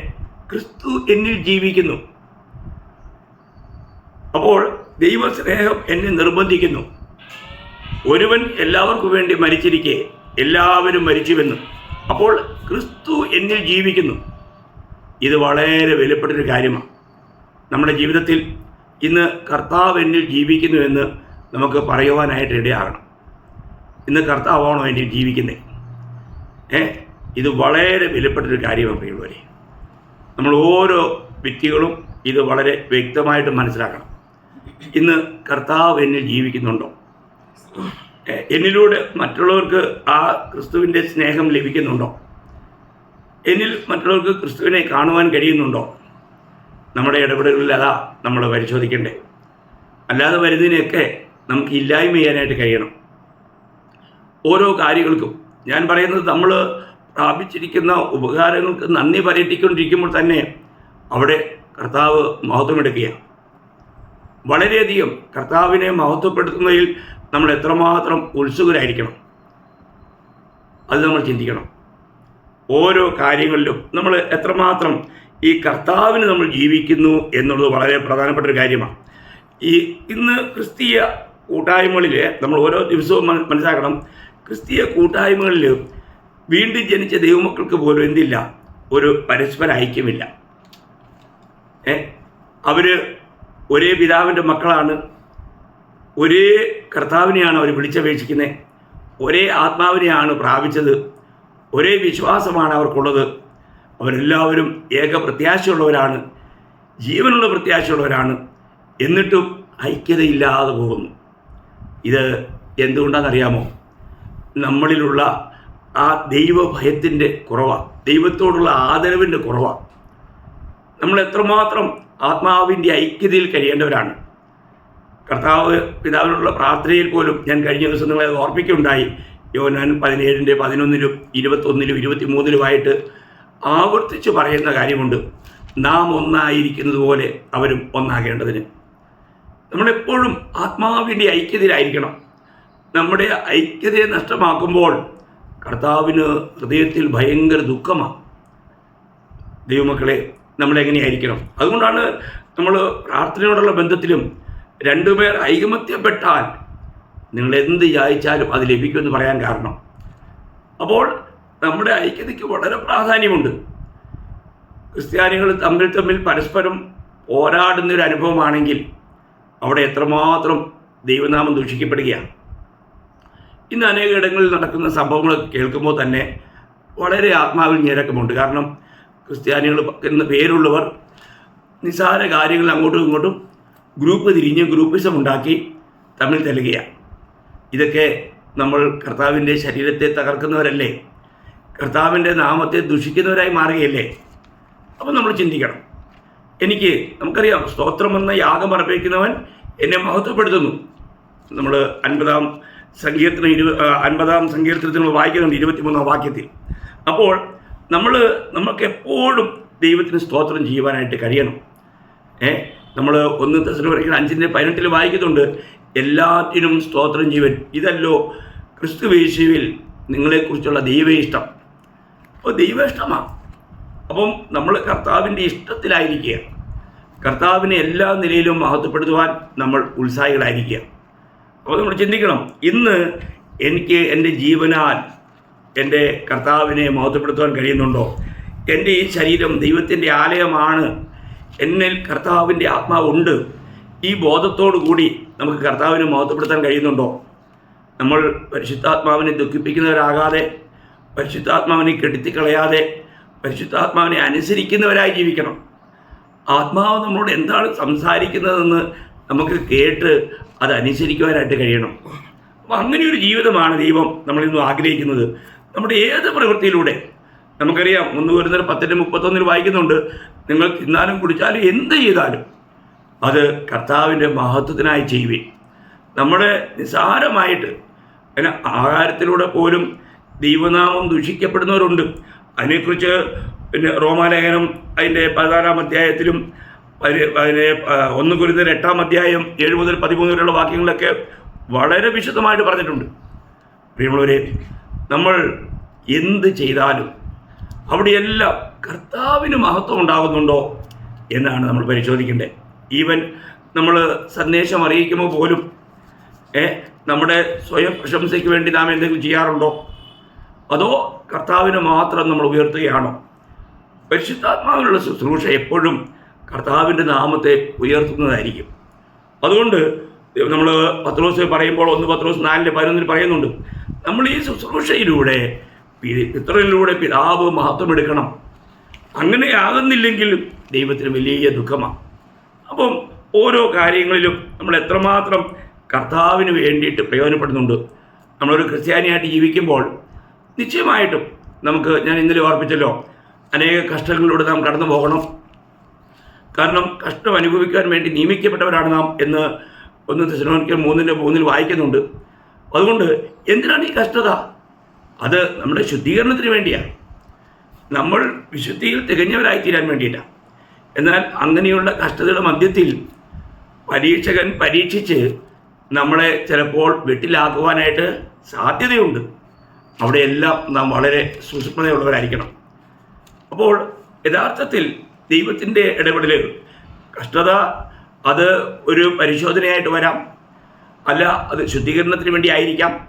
ക്രിസ്തു എന്നിൽ ജീവിക്കുന്നു. അപ്പോൾ ദൈവസ്നേഹം എന്നെ നിർബന്ധിക്കുന്നു. ഒരുവൻ എല്ലാവർക്കും വേണ്ടി മരിച്ചിരിക്കെ എല്ലാവരും മരിച്ചുവെന്നും. അപ്പോൾ ക്രിസ്തു എന്നിൽ ജീവിക്കുന്നു. ഇത് വളരെ വിലപ്പെട്ടൊരു കാര്യമാണ്. നമ്മുടെ ജീവിതത്തിൽ ഇന്ന് കർത്താവ് എന്നിൽ ജീവിക്കുന്നു എന്ന് നമുക്ക് പറയുവാനായിട്ട് ഇടയാകണം. ഇന്ന് കർത്താവാണോ എന്നിൽ ജീവിക്കുന്നത് ഏ ഇത് വളരെ വിലപ്പെട്ടൊരു കാര്യമാണ് പ്രിയമുള്ളവരെ. നമ്മൾ ഓരോ വ്യക്തികളും ഇത് വളരെ വ്യക്തമായിട്ട് മനസ്സിലാക്കണം. ഇന്ന് കർത്താവ് എന്നിൽ ജീവിക്കുന്നുണ്ടോ? എന്നിലൂടെ മറ്റുള്ളവർക്ക് ആ ക്രിസ്തുവിന്റെ സ്നേഹം ലഭിക്കുന്നുണ്ടോ? എന്നിൽ മറ്റുള്ളവർക്ക് ക്രിസ്തുവിനെ കാണുവാൻ കഴിയുന്നുണ്ടോ? നമ്മുടെ ഇടപെടലുകളിൽ അതാ നമ്മൾ പരിശോധിക്കേണ്ടേ. അല്ലാതെ വരുന്നതിനെയൊക്കെ നമുക്ക് ഇല്ലായ്മ ചെയ്യാനായിട്ട് കഴിയണം. ഓരോ കാര്യങ്ങൾക്കും ഞാൻ പറയുന്നത് നമ്മൾ പ്രാപിച്ചിരിക്കുന്ന ഉപകാരങ്ങൾക്ക് നന്ദി പരറ്റിക്കൊണ്ടിരിക്കുമ്പോൾ തന്നെ അവിടെ കർത്താവ് മഹത്വമെടുക്കുകയാണ് വളരെയധികം കർത്താവിനെ മഹത്വപ്പെടുത്തുന്നതിൽ നമ്മൾ എത്രമാത്രം ഉത്സുകരായിരിക്കണം. അത് നമ്മൾ ചിന്തിക്കണം. ഓരോ കാര്യങ്ങളിലും നമ്മൾ എത്രമാത്രം ഈ കർത്താവിന് നമ്മൾ ജീവിക്കുന്നു എന്നുള്ളത് വളരെ പ്രധാനപ്പെട്ട ഒരു കാര്യമാണ്. ഈ ഇന്ന് ക്രിസ്തീയ കൂട്ടായ്മകളിൽ നമ്മൾ ഓരോ ദിവസവും മനസ്സിലാക്കണം. ക്രിസ്തീയ കൂട്ടായ്മകളിൽ വീണ്ടും ജനിച്ച ദൈവമക്കൾക്ക് പോലും എന്തില്ല? ഒരു പരസ്പര ഐക്യമില്ല. ഏ? അവർ ഒരേ പിതാവിന്റെ മക്കളാണ്. ഒരേ കർത്താവിനെയാണ് അവർ വിളിച്ചപേക്ഷിക്കുന്നത് ഒരേ ആത്മാവിനെയാണ് പ്രാപിച്ചത്. ഒരേ വിശ്വാസമാണ് അവർക്കുള്ളത്. അവരെല്ലാവരും ഏക പ്രത്യാശയുള്ളവരാണ്. ജീവനുള്ള പ്രത്യാശയുള്ളവരാണ്. എന്നിട്ടും ഐക്യതയില്ലാതെ പോകുന്നു. ഇത് എന്തുകൊണ്ടാണെന്നറിയാമോ? നമ്മളിലുള്ള ആ ദൈവഭയത്തിന്റെ കുറവാണ് ദൈവത്തോടുള്ള ആദരവിന്റെ കുറവാണ് നമ്മൾ എത്രമാത്രം ആത്മാവിന്റെ ഐക്യതയിൽ കഴിയേണ്ടവരാണ്. കർത്താവ് പിതാവിനുള്ള പ്രാർത്ഥനയിൽ പോലും ഞാൻ കഴിഞ്ഞ ദിവസം നിങ്ങളെ ഓർപ്പിക്കുകയുണ്ടായി. യോനാൻ പതിനേഴിന്റെ പതിനൊന്നിലും ഇരുപത്തൊന്നിലും ഇരുപത്തിമൂന്നിലുമായിട്ട് ആവർത്തിച്ച് പറയുന്ന കാര്യമുണ്ട്. നാം ഒന്നായിരിക്കുന്നത് പോലെ അവരും ഒന്നാകേണ്ടതിന്. നമ്മളെപ്പോഴും ആത്മാവിന്റെ ഐക്യതയിലായിരിക്കണം. നമ്മുടെ ഐക്യതയെ നഷ്ടമാക്കുമ്പോൾ കർത്താവിന് ഹൃദയത്തിൽ ഭയങ്കര ദുഃഖമാണ്. ദൈവമക്കളെ നമ്മളെങ്ങനെയായിരിക്കണം? അതുകൊണ്ടാണ് നമ്മൾ പ്രാർത്ഥനയോടുള്ള ബന്ധത്തിലും രണ്ടുപേർ ഐകമത്യപ്പെട്ടാൽ നിങ്ങൾ എന്ത് യാചിച്ചാലും അത് ലഭിക്കുമെന്ന് പറയാൻ കാരണം. അപ്പോൾ നമ്മുടെ ഐക്യതയ്ക്ക് വളരെ പ്രാധാന്യമുണ്ട്. ക്രിസ്ത്യാനികൾ തമ്മിൽ തമ്മിൽ പരസ്പരം പോരാടുന്ന ഒരു അനുഭവമാണെങ്കിൽ അവിടെ എത്രമാത്രം ദൈവനാമം ദൂഷിക്കപ്പെടുകയാണ്. ഇന്ന് അനേക ഇടങ്ങളിൽ നടക്കുന്ന സംഭവങ്ങൾ കേൾക്കുമ്പോൾ തന്നെ വളരെ ആത്മാവിൽ ഞെരക്കമുണ്ട്. കാരണം ക്രിസ്ത്യാനികൾ എന്ന പേരുള്ളവർ നിസാര കാര്യങ്ങൾ അങ്ങോട്ടും ഇങ്ങോട്ടും ഗ്രൂപ്പ് തിരിഞ്ഞ് ഗ്രൂപ്പിസം ഉണ്ടാക്കി തമ്മിൽ തല്ലുകയാണ്. ഇതൊക്കെ നമ്മൾ കർത്താവിന്റെ ശരീരത്തെ തകർക്കുന്നവരല്ലേ? കർത്താവിന്റെ നാമത്തെ ദുഷിക്കുന്നവരായി മാറുകയല്ലേ? അപ്പം നമ്മൾ ചിന്തിക്കണം. എനിക്ക് നമുക്കറിയാം സ്തോത്രം എന്ന യാഗം അർപ്പിക്കുന്നവൻ എന്നെ മഹത്വപ്പെടുത്തുന്നു. നമ്മൾ അൻപതാം സങ്കീർത്തനം ഇരു അൻപതാം സങ്കീർത്തനത്തിൽ നമ്മൾ വായിക്കുന്നുണ്ട് ഇരുപത്തിമൂന്നാം വാക്യത്തിൽ. അപ്പോൾ നമ്മൾ നമുക്ക് എപ്പോഴും ദൈവത്തിന് സ്തോത്രം ചെയ്യുവാനായിട്ട് കഴിയണം. ഏ നമ്മൾ ഒന്ന് തെസലോനിക്കർ അഞ്ചിന്റെ പതിനെട്ടിൽ വായിക്കുന്നുണ്ട് എല്ലാത്തിനും സ്തോത്രം ജീവൻ ഇതല്ലോ ക്രിസ്തു വേശുവിൽ നിങ്ങളെക്കുറിച്ചുള്ള ദൈവ ഇഷ്ടം അപ്പോൾ ദൈവ ഇഷ്ടമാണ് അപ്പം നമ്മൾ കർത്താവിന്റെ ഇഷ്ടത്തിലായിരിക്കുക. കർത്താവിനെ എല്ലാ നിലയിലും മഹത്വപ്പെടുത്തുവാൻ നമ്മൾ ഉത്സാഹികളായിരിക്കുക. അപ്പോൾ നമ്മൾ ചിന്തിക്കണം ഇന്ന് എനിക്ക് എന്റെ ജീവനാൽ എന്റെ കർത്താവിനെ മഹത്വപ്പെടുത്തുവാൻ കഴിയുന്നുണ്ടോ? എന്റെ ഈ ശരീരം ദൈവത്തിന്റെ ആലയമാണ്. എന്നിൽ കർത്താവിന്റെ ആത്മാവുണ്ട്. ഈ ബോധത്തോടു കൂടി നമുക്ക് കർത്താവിനെ മഹത്വപ്പെടുത്താൻ കഴിയുന്നുണ്ടോ? നമ്മൾ പരിശുദ്ധാത്മാവിനെ ദുഃഖിപ്പിക്കുന്നവരാകാതെ പരിശുദ്ധാത്മാവിനെ കെടുത്തിക്കളയാതെ പരിശുദ്ധാത്മാവിനെ അനുസരിക്കുന്നവരായി ജീവിക്കണം. ആത്മാവ് നമ്മളോട് എന്താണ് സംസാരിക്കുന്നതെന്ന് നമുക്ക് കേട്ട് അത് കഴിയണം. അപ്പോൾ അങ്ങനെ ഒരു ജീവിതമാണ് ദൈവം നമ്മളിന്ന് ആഗ്രഹിക്കുന്നത്. നമ്മുടെ ഏത് പ്രവൃത്തിയിലൂടെ? നമുക്കറിയാം ഒന്ന് വരുന്നൊരു പത്തിന്റെ മുപ്പത്തൊന്നിൽ വായിക്കുന്നുണ്ട് നിങ്ങൾ തിന്നാലും കുടിച്ചാലും എന്ത് ചെയ്താലും അത് കർത്താവിന്റെ മഹത്വത്തിനായി ചെയ്യുവേ നമ്മുടെ നിസ്സാരമായിട്ട് പിന്നെ ആഹാരത്തിലൂടെ പോലും ദൈവനാമം ദുഷിക്കപ്പെടുന്നവരുണ്ട്. അതിനെക്കുറിച്ച് പിന്നെ റോമാലേഖനം അതിന്റെ പതിനാലാം അധ്യായത്തിലും അതിന് ഒന്ന് കുരുന്നർ എട്ടാം അധ്യായം ഏഴ് മുതൽ പതിമൂന്ന് വരെയുള്ള വാക്യങ്ങളൊക്കെ വളരെ വിശദമായിട്ട് പറഞ്ഞിട്ടുണ്ട്. പ്രിയമുള്ളവരെ നമ്മൾ എന്ത് ചെയ്താലും അവിടെയെല്ലാം കർത്താവിന് മഹത്വം ഉണ്ടാകുന്നുണ്ടോ എന്നാണ് നമ്മൾ പരിശോധിക്കേണ്ടത്. ഈവൻ നമ്മൾ സന്ദേശം അറിയിക്കുമ്പോൾ പോലും നമ്മുടെ സ്വയം പ്രശംസയ്ക്ക് വേണ്ടി നാം എന്തെങ്കിലും ചെയ്യാറുണ്ടോ? അതോ കർത്താവിനെ മാത്രം നമ്മൾ ഉയർത്തുകയാണോ? പരിശുദ്ധാത്മാവിനുള്ള ശുശ്രൂഷ എപ്പോഴും കർത്താവിന്റെ നാമത്തെ ഉയർത്തുന്നതായിരിക്കും. അതുകൊണ്ട് നമ്മൾ പത്രോസ് പറയുമ്പോൾ ഒന്ന് പത്രോസ് നാലിന്റെ പതിനൊന്നിൽ പറയുന്നുണ്ട് നമ്മൾ ഈ ശുശ്രൂഷയിലൂടെ പി- പിതാവ് മഹത്വം എടുക്കണം. അങ്ങനെയാകുന്നില്ലെങ്കിൽ ദൈവത്തിന് വലിയ ദുഃഖമാണ്. അപ്പം ഓരോ കാര്യങ്ങളിലും നമ്മൾ എത്രമാത്രം കർത്താവിന് വേണ്ടിയിട്ട് പ്രയോജനപ്പെടുന്നുണ്ട്. നമ്മളൊരു ക്രിസ്ത്യാനിയായിട്ട് ജീവിക്കുമ്പോൾ നിശ്ചയമായിട്ടും നമുക്ക് ഞാൻ ഇന്നലെ ഓർപ്പിച്ചല്ലോ അനേക കഷ്ടങ്ങളിലൂടെ നാം കടന്നു പോകണം. കാരണം കഷ്ടം അനുഭവിക്കാൻ വേണ്ടി നിയമിക്കപ്പെട്ടവരാണ് നാം എന്ന് ഒന്ന് ദശലോണിക്കൽ മൂന്നിന്റെ മൂന്നിൽ വായിക്കുന്നുണ്ട്. അതുകൊണ്ട് എന്തിനാണ് ഈ കഷ്ടത? അത് നമ്മുടെ ശുദ്ധീകരണത്തിന് വേണ്ടിയാണ് നമ്മൾ വിശുദ്ധിയിൽ തികഞ്ഞവരായി തീരാൻ വേണ്ടിയിട്ടാണ് എന്നാൽ അങ്ങനെയുള്ള കഷ്ടതയുടെ മധ്യത്തിൽ പരീക്ഷകൻ പരീക്ഷിച്ച് നമ്മളെ ചിലപ്പോൾ വെട്ടിലാക്കുവാനായിട്ട് സാധ്യതയുണ്ട്. അവിടെയെല്ലാം നാം വളരെ സൂക്ഷ്മതയുള്ളവരായിരിക്കണം. അപ്പോൾ യഥാർത്ഥത്തിൽ ദൈവത്തിന്റെ ഇടപെടൽ കഷ്ടത അത് ഒരു പരിശോധനയായിട്ട് വരാം. അല്ല അത് ശുദ്ധീകരണത്തിന് വേണ്ടി ആയിരിക്കാം.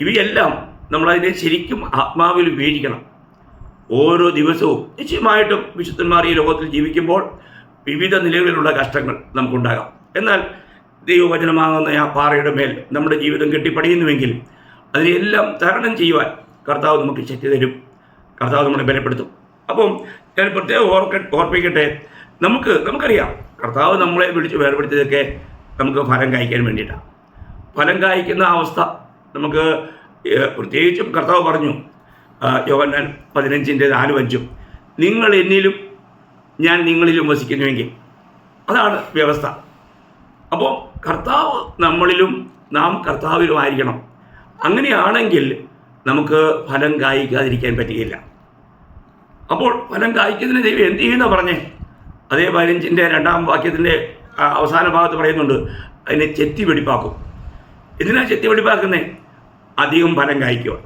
ഇവയെല്ലാം നമ്മളതിനെ ശരിക്കും ആത്മാവിൽ ഉപയോഗിക്കണം ഓരോ ദിവസവും നിശ്ചയമായിട്ടും വിശുദ്ധന്മാർ ഈ ലോകത്തിൽ ജീവിക്കുമ്പോൾ വിവിധ നിലകളിലുള്ള കഷ്ടങ്ങൾ നമുക്കുണ്ടാകാം. എന്നാൽ ദൈവവചനമാകുന്ന ആ പാറയുടെ മേൽ നമ്മുടെ ജീവിതം കെട്ടിപ്പടിയുന്നുവെങ്കിൽ അതിനെല്ലാം തരണം ചെയ്യുവാൻ കർത്താവ് നമുക്ക് ശക്തി തരും. കർത്താവ് നമ്മളെ ബലപ്പെടുത്തും. അപ്പം ഞാൻ പ്രത്യേകം ഓർക്ക ഓർപ്പിക്കട്ടെ. നമുക്ക് നമുക്കറിയാം. കർത്താവ് നമ്മളെ വിളിച്ച് വേർപെടുത്തിയതൊക്കെ നമുക്ക് ഫലം കായ്ക്കാൻ വേണ്ടിയിട്ടാണ് ഫലം കായ്ക്കുന്ന അവസ്ഥ നമുക്ക് പ്രത്യേകിച്ചും കർത്താവ് പറഞ്ഞു. ആ, യോഹന്നാൻ പതിനഞ്ചിന്റെ നാലും അഞ്ചും നിങ്ങൾ എന്നിലും ഞാൻ നിങ്ങളിലും വസിക്കുന്നുവെങ്കിൽ. അതാണ് വ്യവസ്ഥ. അപ്പോൾ കർത്താവ് നമ്മളിലും നാം കർത്താവിലുമായിരിക്കണം. അങ്ങനെയാണെങ്കിൽ നമുക്ക് ഫലം കായ്ക്കാതിരിക്കാൻ പറ്റുകയില്ല. അപ്പോൾ ഫലം കായ്ക്കുന്നതിന് ദൈവം എന്ത് ചെയ്യുന്ന പറഞ്ഞേ? അതേ പതിനഞ്ചിന്റെ രണ്ടാം വാക്യത്തിന്റെ അവസാന ഭാഗത്ത് പറയുന്നുണ്ട് അതിനെ ചെത്തി വെടിപ്പാക്കും. എന്തിനാ ചെത്തി വെടിപ്പാക്കുന്നേ? അധികം ഫലം കായ്ക്കുക.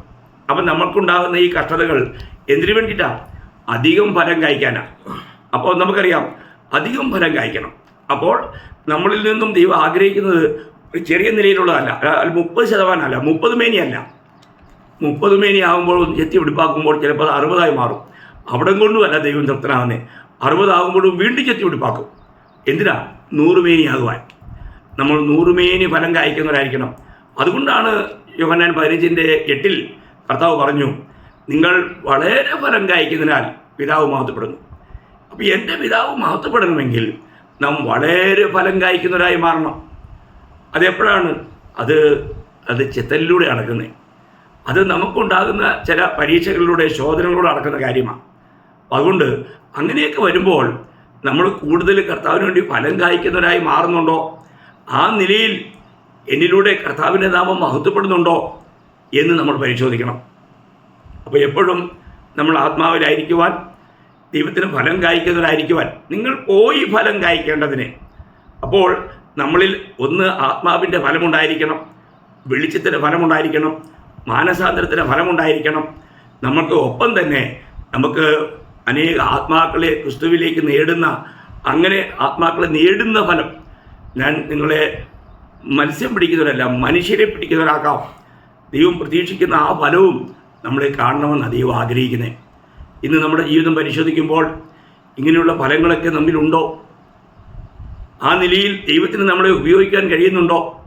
അപ്പം നമ്മൾക്കുണ്ടാകുന്ന ഈ കഷ്ടതകൾ എന്തിനു വേണ്ടിയിട്ടാണ് അധികം ഫലം കായ്ക്കാനാണ് അപ്പോൾ നമുക്കറിയാം അധികം ഫലം കായ്ക്കണം. അപ്പോൾ നമ്മളിൽ നിന്നും ദൈവം ആഗ്രഹിക്കുന്നത് ഒരു ചെറിയ നിലയിലുള്ളതല്ല. അല്ല, മുപ്പത് ശതമാനമല്ല മുപ്പത് മേനിയല്ല. മുപ്പത് മേനി ആകുമ്പോൾ ചെത്തി പിടിപ്പാക്കുമ്പോൾ ചിലപ്പോൾ അത് അറുപതായി മാറും. അവിടെ കൊണ്ടുമല്ല ദൈവം തൃപ്തനാകുന്നത് അറുപതാകുമ്പോഴും വീണ്ടും ചെത്തി പിടിപ്പാക്കും എന്തിനാ? നൂറ് മേനിയാകുവാൻ നമ്മൾ നൂറ് മേനി ഫലം കായ്ക്കുന്നവരായിരിക്കണം. അതുകൊണ്ടാണ് യോഹന്നാൻ പതിനഞ്ചിന്റെ എട്ടിൽ കർത്താവ് പറഞ്ഞു നിങ്ങൾ വളരെ ഫലം കായ്ക്കുന്നതിനാൽ പിതാവ് മഹത്വപ്പെടുന്നു. അപ്പോൾ എന്റെ പിതാവ് മഹത്വപ്പെടണമെങ്കിൽ നാം വളരെ ഫലം കായ്ക്കുന്നവരായി മാറണം. അതെപ്പോഴാണ് അത് അത് ചിത്തലിലൂടെ അടക്കുന്നത് അത് നമുക്കുണ്ടാകുന്ന ചില പരീക്ഷകളിലൂടെ ശോധനകളിലൂടെ അടക്കുന്ന കാര്യമാണ്. അതുകൊണ്ട് അങ്ങനെയൊക്കെ വരുമ്പോൾ നമ്മൾ കൂടുതൽ കർത്താവിന് വേണ്ടി ഫലം കായ്ക്കുന്നവരായി മാറുന്നുണ്ടോ? ആ നിലയിൽ എന്നിലൂടെ കർത്താവിന്റെ നാമം മഹത്വപ്പെടുന്നുണ്ടോ എന്ന് നമ്മൾ പരിശോധിക്കണം. അപ്പോൾ എപ്പോഴും നമ്മൾ ആത്മാവിലായിരിക്കുവാൻ ദൈവത്തിന് ഫലം കായ്ക്കുന്നവരായിരിക്കുവാൻ നിങ്ങൾ പോയി ഫലം കായ്ക്കേണ്ടതിന്. അപ്പോൾ നമ്മളിൽ ഒന്ന് ആത്മാവിന്റെ ഫലമുണ്ടായിരിക്കണം വെളിച്ചത്തിന്റെ ഫലമുണ്ടായിരിക്കണം മാനസാന്തരത്തിന്റെ ഫലമുണ്ടായിരിക്കണം. നമുക്ക് ഒപ്പം തന്നെ നമുക്ക് അനേക ആത്മാക്കളെ ക്രിസ്തുവിലേക്ക് നേടുന്ന അങ്ങനെ ആത്മാക്കളെ നേടുന്ന ഫലം ഞാൻ നിങ്ങളെ മത്സ്യം പിടിക്കുന്നവരല്ല മനുഷ്യരെ പിടിക്കുന്നവരാക്കാം. ദൈവം പ്രതീക്ഷിക്കുന്ന ആ ഫലവും നമ്മളെ കാണണമെന്ന് ദൈവം ആഗ്രഹിക്കുന്നത് ഇന്ന് നമ്മുടെ ജീവിതം പരിശോധിക്കുമ്പോൾ ഇങ്ങനെയുള്ള ഫലങ്ങളൊക്കെ നമ്മിലുണ്ടോ? ആ നിലയിൽ ദൈവത്തിന് നമ്മളെ ഉപയോഗിക്കാൻ കഴിയുന്നുണ്ടോ?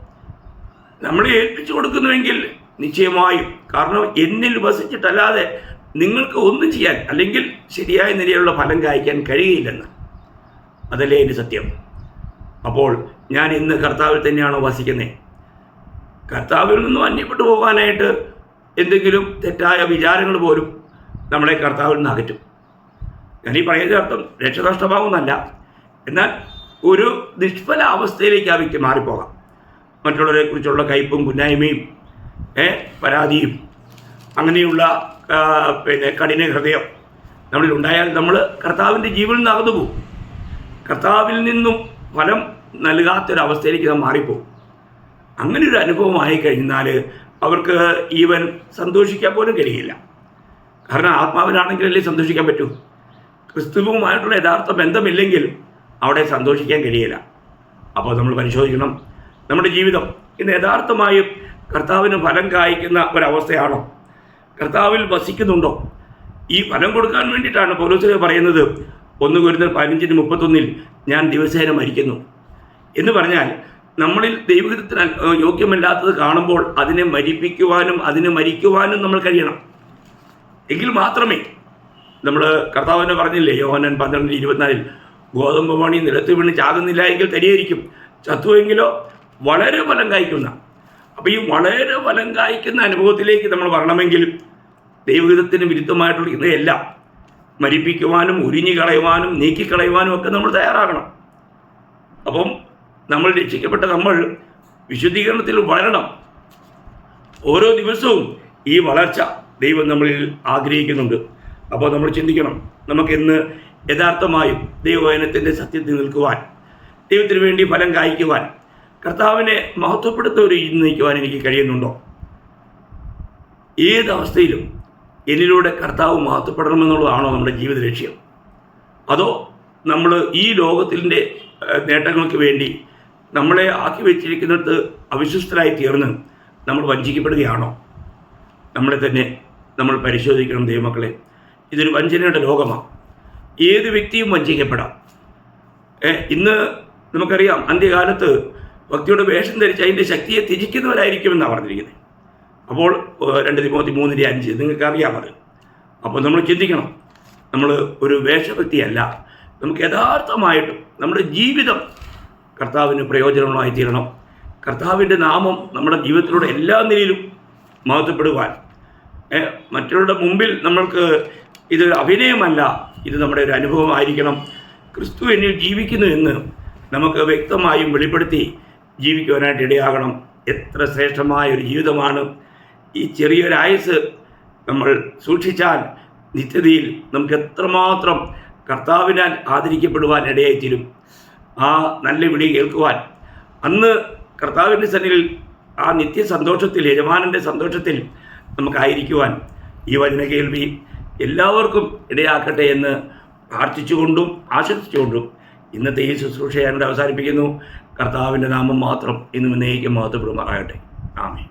നമ്മളെ ഏൽപ്പിച്ചു കൊടുക്കുന്നുവെങ്കിൽ നിശ്ചയമായും. കാരണം എന്നിൽ വസിച്ചിട്ടല്ലാതെ നിങ്ങൾക്ക് ഒന്നും ചെയ്യാൻ അല്ലെങ്കിൽ ശരിയായ നിലയിലുള്ള ഫലം കായ്ക്കാൻ കഴിയില്ലെന്ന്. അതല്ലേ എന്റെ സത്യം? അപ്പോൾ ഞാൻ ഇന്ന് കർത്താവിൽ തന്നെയാണോ വസിക്കുന്നത് കർത്താവിൽ നിന്നും അന്യപ്പെട്ടു പോകാനായിട്ട് എന്തെങ്കിലും തെറ്റായ വിചാരങ്ങൾ പോലും നമ്മളെ കർത്താവിൽ നിന്ന് അകറ്റും. ഞാനീ പറയുന്ന അർത്ഥം രക്ഷനഷ്ടമാകുന്നല്ല എന്നാൽ ഒരു നിഷ്ഫല അവസ്ഥയിലേക്ക് ആ വ്യക്തി മാറിപ്പോകാം. മറ്റുള്ളവരെ കുറിച്ചുള്ള കയ്പും കുന്നായ്മയും പരാതിയും അങ്ങനെയുള്ള പിന്നെ കഠിന ഹൃദയം നമ്മളിൽ ഉണ്ടായാൽ നമ്മൾ കർത്താവിന്റെ ജീവനിൽ നിന്ന് അകന്നു പോകും. കർത്താവിൽ നിന്നും ഫലം നൽകാത്തൊരവസ്ഥയിലേക്ക് നാം മാറിപ്പോകും. അങ്ങനെ ഒരു അനുഭവമായി കഴിഞ്ഞാൽ അവർക്ക് ഈവൻ സന്തോഷിക്കാൻ പോലും കഴിയില്ല. കാരണം ആത്മാവിനാണെങ്കിലല്ലേ സന്തോഷിക്കാൻ പറ്റൂ. ക്രിസ്തുവുമായിട്ടുള്ള യഥാർത്ഥ ബന്ധമില്ലെങ്കിൽ അവിടെ സന്തോഷിക്കാൻ കഴിയില്ല. അപ്പോൾ നമ്മൾ പരിശോധിക്കണം. നമ്മുടെ ജീവിതം ഇന്ന് യഥാർത്ഥമായും കർത്താവിന് ഫലം കായ്ക്കുന്ന ഒരവസ്ഥയാണോ? കർത്താവിൽ വസിക്കുന്നുണ്ടോ? ഈ ഫലം കൊടുക്കാൻ വേണ്ടിയിട്ടാണ് പൗലോസിനെ പറയുന്നത്. ഒന്ന് കുരുന്ന പതിനഞ്ചിന് മുപ്പത്തൊന്നിൽ ഞാൻ ദിവസേന മരിക്കുന്നു. എന്ന് പറഞ്ഞാൽ നമ്മളിൽ ദൈവത്തിന് യോഗ്യമല്ലാത്തത് കാണുമ്പോൾ അതിനെ മരിപ്പിക്കുവാനും അതിനെ മരിക്കുവാനും നമ്മൾ കഴിയണം. എങ്കിൽ മാത്രമേ നമ്മൾ കർത്താവിനെ പറഞ്ഞില്ലേ യോഹനൻ പന്ത്രണ്ട് ഇരുപത്തിനാലിൽ ഗോതമ്പ് മണി നിലത്ത് വീണ് ചാകുന്നില്ല എങ്കിൽ തരിയായിരിക്കും. ചത്തുവെങ്കിലോ വളരെ ഫലം കായ്ക്കുന്ന. അപ്പോൾ ഈ വളരെ ഫലം കായ്ക്കുന്ന അനുഭവത്തിലേക്ക് നമ്മൾ വരണമെങ്കിൽ ദൈവഹിതത്തിന് വിരുദ്ധമായിട്ടുള്ള ഇതെല്ലാം മരിപ്പിക്കുവാനും ഉരിഞ്ഞു കളയുവാനും നീക്കിക്കളയുവാനും ഒക്കെ നമ്മൾ തയ്യാറാകണം. അപ്പം നമ്മൾ രക്ഷിക്കപ്പെട്ട നമ്മൾ വിശുദ്ധീകരണത്തിൽ വളരണം ഓരോ ദിവസവും ഈ വളർച്ച ദൈവം നമ്മളിൽ ആഗ്രഹിക്കുന്നുണ്ട്. അപ്പോൾ നമ്മൾ ചിന്തിക്കണം. നമുക്കിന്ന് യഥാർത്ഥമായും ദൈവവചനത്തിന്റെ സത്യത്തിൽ നിൽക്കുവാൻ ദൈവത്തിന് വേണ്ടി ഫലം കായ്ക്കുവാൻ കർത്താവിനെ മഹത്വപ്പെടുത്തുന്ന ഒരു ജീവിതം നയിക്കുവാൻ എനിക്ക് കഴിയുന്നുണ്ടോ? ഏതവസ്ഥയിലും എന്നിലൂടെ കർത്താവ് മഹത്വപ്പെടണമെന്നുള്ളതാണോ നമ്മുടെ ജീവിത ലക്ഷ്യം? അതോ നമ്മൾ ഈ ലോകത്തിന്റെ നേട്ടങ്ങൾക്ക് വേണ്ടി നമ്മളെ ആക്കി വെച്ചിരിക്കുന്നിടത്ത് അവിശ്വസ്തരായി തീർന്ന് നമ്മൾ വഞ്ചിക്കപ്പെടുകയാണോ? നമ്മളെ തന്നെ നമ്മൾ പരിശോധിക്കണം ദൈവമക്കളെ. ഇതൊരു വഞ്ചനയുടെ ലോകമാണ് ഏത് വ്യക്തിയും വഞ്ചിക്കപ്പെടാം. ഏ, ഇന്ന് നമുക്കറിയാം അന്ത്യകാലത്ത് ഭക്തിയുടെ വേഷം ധരിച്ച് അതിന്റെ ശക്തിയെ ത്യജിക്കുന്നവരായിരിക്കുമെന്നാണ് പറഞ്ഞിരിക്കുന്നത്. അപ്പോൾ രണ്ട് തിമോത്തി മൂന്നിന്റെ അഞ്ച് നിങ്ങൾക്ക് അത്. അപ്പോൾ നമ്മൾ ചിന്തിക്കണം നമ്മൾ ഒരു വേഷഭക്തിയല്ല. നമുക്ക് യഥാർത്ഥമായിട്ടും നമ്മുടെ ജീവിതം കർത്താവിന് പ്രയോജനമായി തീരണം. കർത്താവിന്റെ നാമം നമ്മുടെ ജീവിതത്തിലൂടെ എല്ലാ നിലയിലും മഹത്വപ്പെടുവാൻ. മറ്റുള്ളവരുടെ മുമ്പിൽ നമ്മൾക്ക് ഇതൊരു അഭിനയമല്ല. ഇത് നമ്മുടെ ഒരു അനുഭവമായിരിക്കണം. ക്രിസ്തു എന്നിൽ ജീവിക്കുന്നു എന്ന് നമുക്ക് വ്യക്തമായും വെളിപ്പെടുത്തി ജീവിക്കുവാനായിട്ട് ഇടയാകണം. എത്ര ശ്രേഷ്ഠമായ ഒരു ജീവിതമാണ്. ഈ ചെറിയൊരു ആയുസ് നമ്മൾ സൂക്ഷിച്ചാൽ നിത്യതയിൽ നമുക്ക് എത്രമാത്രം കർത്താവിനാൽ ആദരിക്കപ്പെടുവാൻ ഇടയായിത്തീരും. ആ നല്ല വിളി കേൾക്കുവാൻ. അന്ന് കർത്താവിന്റെ സന്നിധിയിൽ ആ നിത്യ സന്തോഷത്തിൽ യജമാനന്റെ സന്തോഷത്തിൽ നമുക്കായിരിക്കുവാൻ ഈ വചന കേൾവി. എല്ലാവർക്കും ഇടയാക്കട്ടെ എന്ന് പ്രാർത്ഥിച്ചുകൊണ്ടും ആശംസിച്ചുകൊണ്ടും ഇന്നത്തെ ഈ ശുശ്രൂഷ ഞാനിവിടെ അവസാനിപ്പിക്കുന്നു. കർത്താവിന്റെ നാമം മാത്രം ഇന്നും എന്നേക്കും മഹത്വപ്പെടുമാറാകട്ടെ. ആമേ